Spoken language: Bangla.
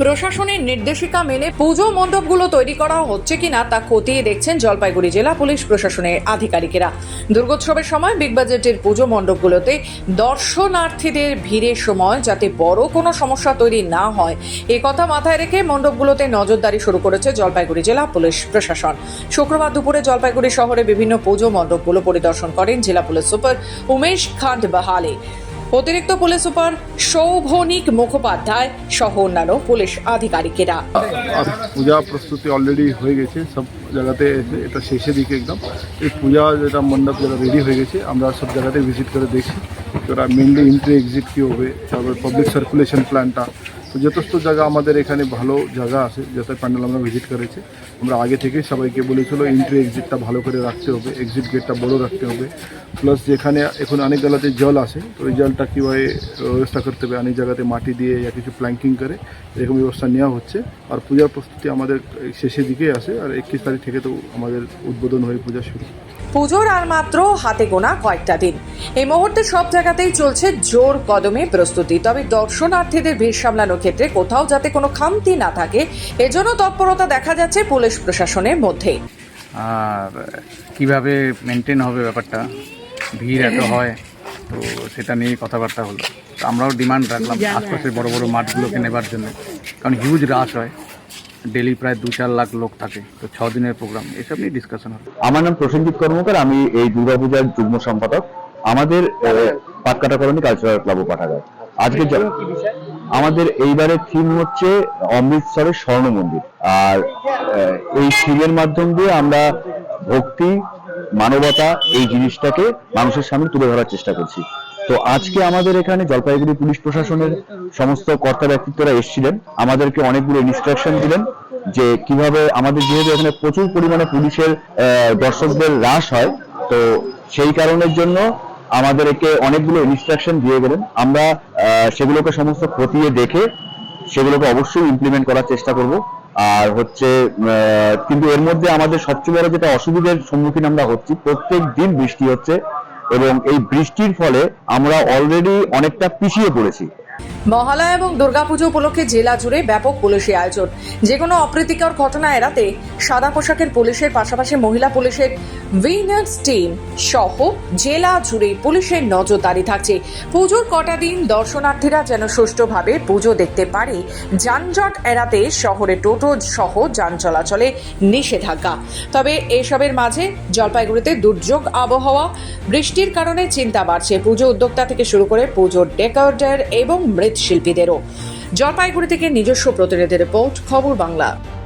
প্রশাসনের নির্দেশিকা মেনে পুজো মণ্ডপগুলো তৈরি করা হচ্ছে কিনা তা খতিয়ে দেখছেন জলপাইগুড়ি জেলা পুলিশ প্রশাসনের আধিকারিকেরা। দুর্গোৎসবের সময় বিগ বাজেটের পুজো মণ্ডপগুলোতে দর্শনার্থীদের ভিড়ের সময় যাতে বড় কোনো সমস্যা তৈরি না হয়, এ কথা মাথায় রেখে মণ্ডপগুলোতে নজরদারি শুরু করেছে জলপাইগুড়ি জেলা পুলিশ প্রশাসন। শুক্রবার দুপুরে জলপাইগুড়ি শহরে বিভিন্ন পুজো মণ্ডপগুলো পরিদর্শন করেন জেলা পুলিশ সুপার উমেশ খান্ড বাহালে অতিরিক্ত পুলিশ সুপার সৌভনিক মুখোপাধ্যায় সহ অন্যান্য পুলিশ আধিকারিকেরা। পূজা প্রস্তুতি অলরেডি হয়ে গেছে, সব জায়গাতে এটা শেষের দিকে একদম। এই পূজা যেটা মণ্ডপ যেটা রেডি হয়ে গেছে, আমরা সব জায়গাতে ভিজিট করে দেখছি। ওরা মেনলি এন্ট্রি এক্সিট কী হবে, তারপর পাবলিক সার্কুলেশন প্ল্যানটা তো যথেষ্ট জায়গা আমাদের এখানে ভালো জায়গা আছে যাতে প্যান্ডেল আমরা ভিজিট করেছি। আমরা আগে থেকেই সবাইকে বলেছিল এন্ট্রি এক্সিটটা ভালো করে রাখতে হবে এক্সিট গেটটা বড় রাখতে হবে। প্লাস যেখানে এখন অনেক জায়গাতে জল আসে তো ওই জলটা কীভাবে ব্যবস্থা করতে হবে, অনেক জায়গাতে মাটি দিয়ে বা কিছু প্ল্যাঙ্কিং করে, এরকম ব্যবস্থা নেওয়া হচ্ছে। আর পূজার প্রস্তুতি আমাদের শেষের দিকেই আসে আর একত্রিশ থেকে তো আমাদের উদ্বোধন হয়ে পূজা শুরু। পুজোর আর মাত্র হাতে গোনা কয়েকটা দিন। এই মুহূর্তে সব জায়গাতেই চলছে জোর কদমে প্রস্তুতি। তবে দর্শনার্থীদের ভিড় সামলানোর ক্ষেত্রে কোথাও যাতে কোনো খামতি না থাকে এজন্য তৎপরতা দেখা যাচ্ছে পুলিশ প্রশাসনের মধ্যে। আর কীভাবে মেনটেন হবে ব্যাপারটা? ভিড় এত হয় তো সেটা নিয়ে কথাবার্তা হলো। তো আমরাও ডিমান্ড রাখলাম আশপাশের বড় বড় মাঠগুলোকে নেবার জন্য। কারণ হিউজ রাশ হয়। ডেলি প্রায় দু চার লাখ লোক থাকে। তো ছ দিনের প্রোগ্রাম এসব নিয়ে ডিসকাশন হবে। আমার নাম প্রসেনজিৎ কর্মকার আমি এই দুর্গাপূজার যুগ্ম সম্পাদক। আমাদের পাটকাটা কলোনি কালচারাল ক্লাব পাঠাগার। আজকে আমাদের এইবারের থিম হচ্ছে অমৃতসরের স্বর্ণ মন্দির। আর আহ, এই থিমের মাধ্যম দিয়ে আমরা ভক্তি মানবতা এই জিনিসটাকে মানুষের সামনে তুলে ধরার চেষ্টা করছি। তো আজকে আমাদের এখানে জলপাইগুড়ি পুলিশ প্রশাসনের সমস্ত কর্তা ব্যক্তিত্বরা এসেছিলেন। আমাদেরকে অনেকগুলো ইনস্ট্রাকশন দিলেন যে কীভাবে আমাদের যেহেতু এখানে প্রচুর পরিমাণে পুলিশের দর্শকদের হ্রাস হয়, তো সেই কারণের জন্য আমাদেরকে অনেকগুলো ইনস্ট্রাকশন দিয়ে গেলেন। আমরা সেগুলোকে সমস্ত খতিয়ে দেখে সেগুলোকে অবশ্যই ইমপ্লিমেন্ট করার চেষ্টা করব। আর হচ্ছে কিন্তু এর মধ্যে আমাদের সবচেয়ে বড় যেটা অসুবিধার সম্মুখীন আমরা হচ্ছি, প্রত্যেক দিন বৃষ্টি হচ্ছে। এবং এই বৃষ্টির ফলে আমরা অলরেডি অনেকটা পিছিয়ে পড়েছি। মহালয়া এবং দুর্গাপুজো উপলক্ষে জেলা জুড়ে ব্যাপক পুলিশি আয়োজন। যে কোনো অপ্রীতিকর ঘটনা এড়াতে সাদা পোশাকের পুলিশের পাশাপাশি মহিলা পুলিশের উইনার্স টিম সহ জেলা জুড়ে পুলিশের নজরদারি থাকছে। পুজোর কটা দিন দর্শনার্থীরা যেন সুষ্ঠুভাবে পুজো দেখতে পারে, যানজট এড়াতে শহরে টোটো সহ যান চলাচলে নিষেধাজ্ঞা। তবে এসবের মাঝে জলপাইগুড়িতে দুর্যোগ আবহাওয়া, বৃষ্টির কারণে চিন্তা বাড়ছে। পুজো উদ্যোক্তা থেকে শুরু করে পুজোর ডেকোরেটর এবং মৃৎশিল্পীদেরও। জলপাইগুড়ি থেকে নিজস্ব প্রতিনিধি রিপোর্ট খবর বাংলা।